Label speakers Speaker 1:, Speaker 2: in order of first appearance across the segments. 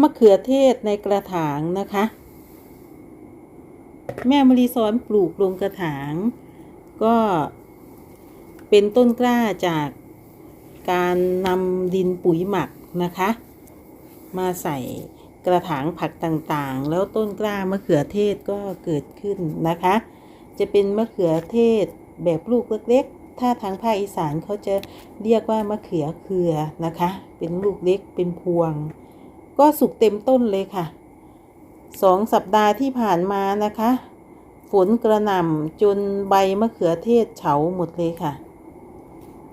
Speaker 1: มะเขือเทศในกระถางนะคะ แม่มะลีซ้อนปลูกลงกระถาง ก็เป็นต้นกล้าจากการนำดินปุ๋ยหมักนะคะ มาใส่กระถางผักต่างๆ แล้วต้นกล้ามะเขือเทศก็เกิดขึ้นนะคะ จะเป็นมะเขือเทศแบบลูกเล็กๆ ถ้าทางภาคอีสานเขาจะเรียกว่ามะเขือเครือนะคะ เป็นลูกเล็กเป็นพวง ก็สุกเต็มต้นเลยค่ะสองสัปดาห์ที่ผ่านมานะคะ ฝนกระหน่ำจนใบมะเขือเทศเฉาหมดเลยค่ะ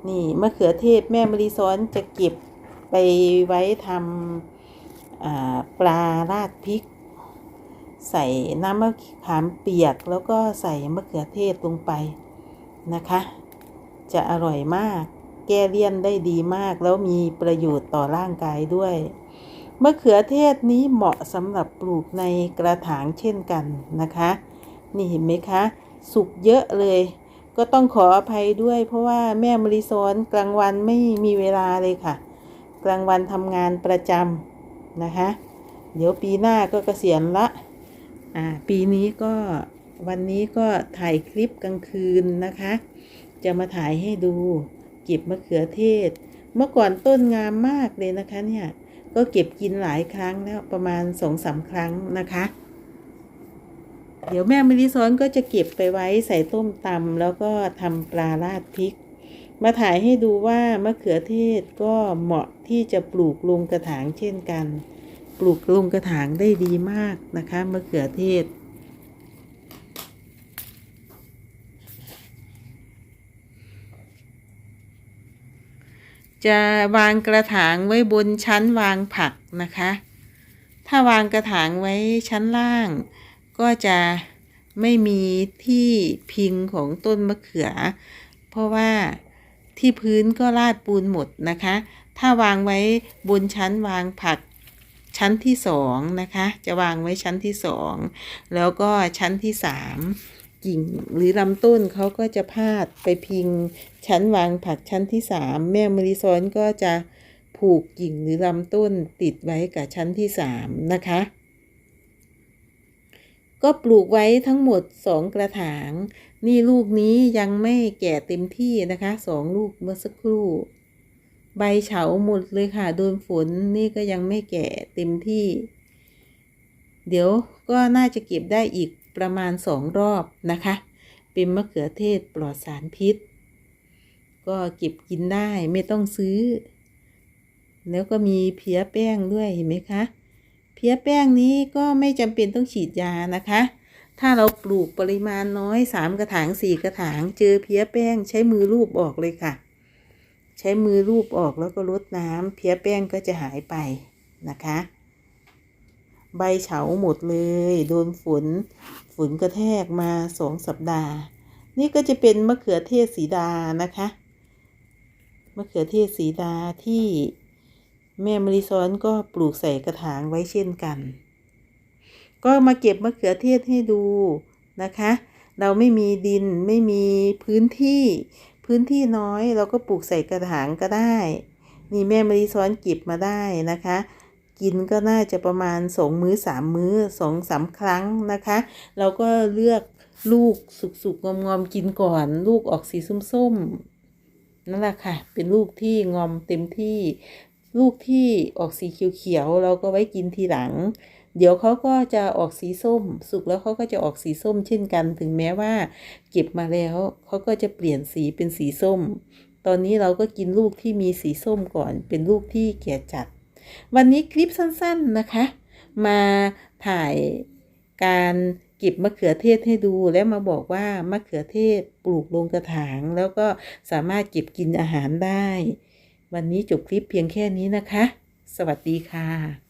Speaker 1: นี่มะเขือเทศแม่มะลิซ้อนจะเก็บไปไว้ทำปลาราดพริก ใส่น้ำมะขามเปียกแล้วก็ใส่มะเขือเทศลงไปนะคะ จะอร่อยมาก แก้เลี่ยนได้ดีมากแล้วมีประโยชน์ต่อร่างกายด้วย มะเขือเทศนี้เหมาะสำหรับปลูกในกระถางเช่นกันนะคะ นี่เห็นไหมคะ สุกเยอะเลย ก็ต้องขออภัยด้วย เพราะว่าแม่มริซอนกลางวันไม่มีเวลาเลยค่ะ กลางวันทำงานประจำนะคะ เดี๋ยวปีหน้าก็เกษียณละอ่าปีนี้ก็วันนี้ก็ถ่ายคลิปกลางคืนนะคะ จะมาถ่ายให้ดูเก็บมะเขือเทศ เมื่อก่อนต้นงามมากเลยนะคะเนี่ย ก็เก็บกินหลายครั้งแล้วประมาณสองสาครั้งนะคะ เดี๋ยวแม่มริซ้อนก็จะเก็บไปไว้ใส่ต้มตำแล้วก็ทำปลาราดพริก มาถ่ายให้ดูว่ามะเขือเทศก็เหมาะที่จะปลูกลงกระถางเช่นกัน ปลูกลงกระถางได้ดีมากนะคะมะเขือเทศ จะวางกระถางไว้บนชั้นวางผักนะคะ ถ้าวางกระถางไว้ชั้นล่าง ก็จะไม่มีที่พิงของต้นมะเขือ เพราะว่าที่พื้นก็ลาดปูนหมดนะคะ ถ้าวางไว้บนชั้นวางผักชั้นที่สองนะคะ จะวางไว้ชั้นที่สองแล้วก็ชั้นที่สาม กิ่งหรือลำต้นเขาก็จะพาดไปพิง ชั้นวางผักชั้นที่สามแม่มริซอนก็จะผูกกิ่งหรือลำต้นติดไว้กับชั้นที่สามนะคะ ก็ปลูกไว้ทั้งหมดสองกระถาง นี่ลูกนี้ยังไม่แก่เต็มที่นะคะสองลูกเมื่อสักครู่ ใบเฉาหมดเลยค่ะโดนฝนนี่ก็ยังไม่แก่เต็มที่ เดี๋ยวก็น่าจะเก็บได้อีก ประมาณสองรอบนะคะ เป็นมะเขือเทศปลอดสารพิษ ก็เก็บกินได้ไม่ต้องซื้อ แล้วก็มีเพี้ยแป้งด้วยเห็นไหมคะเพี้ยแป้งนี้ก็ไม่จำเป็นต้องฉีดยานะคะ ถ้าเราปลูกปริมาณน้อยสามกระถางสี่กระถาง เจอเพี้ยแป้งใช้มือรูปออกเลยค่ะ ใช้มือรูปออกแล้วก็ลดน้ำเพี้ยแป้งก็จะหายไปนะคะ ใบเฉาหมดเลย โดนฝนฝนกระแทกมาสองสัปดาห์ นี่ก็จะเป็นมะเขือเทศสีดานะคะมะเขือเทศสีดาที่แม่มริซ้อนก็ปลูกใส่กระถางไว้เช่นกัน ก็มาเก็บมะเขือเทศให้ดูนะคะ เราไม่มีดินไม่มีพื้นที่พื้นที่น้อยเราก็ปลูกใส่กระถางก็ได้ นี่แม่มริซ้อนเก็บมาได้นะคะ กินก็น่าจะประมาณสองมื้อสามมื้อสองสามครั้งนะคะ เราก็เลือกลูกสุกๆงอมๆกินก่อน ลูกออกสีส้มๆนั่นแหละค่ะ เป็นลูกที่งอมเต็มที่ ลูกที่ออกสีเขียวๆเราก็ไว้กินทีหลัง เดี๋ยวเขาก็จะออกสีส้ม สุกแล้วเขาก็จะออกสีส้มเช่นกัน ถึงแม้ว่า เก็บมาแล้วเขาก็จะเปลี่ยนสีเป็นสีส้ม ตอนนี้เราก็กินลูกที่มีสีส้มก่อน เป็นลูกที่แก่จัด วันนี้คลิปสั้นๆนะคะ มาถ่ายการเก็บมะเขือเทศให้ดูแล้วมาบอกว่ามะเขือเทศปลูกลงกระถาง แล้วก็สามารถเก็บกินอาหารได้ วันนี้จบคลิปเพียงแค่นี้นะคะ สวัสดีค่ะ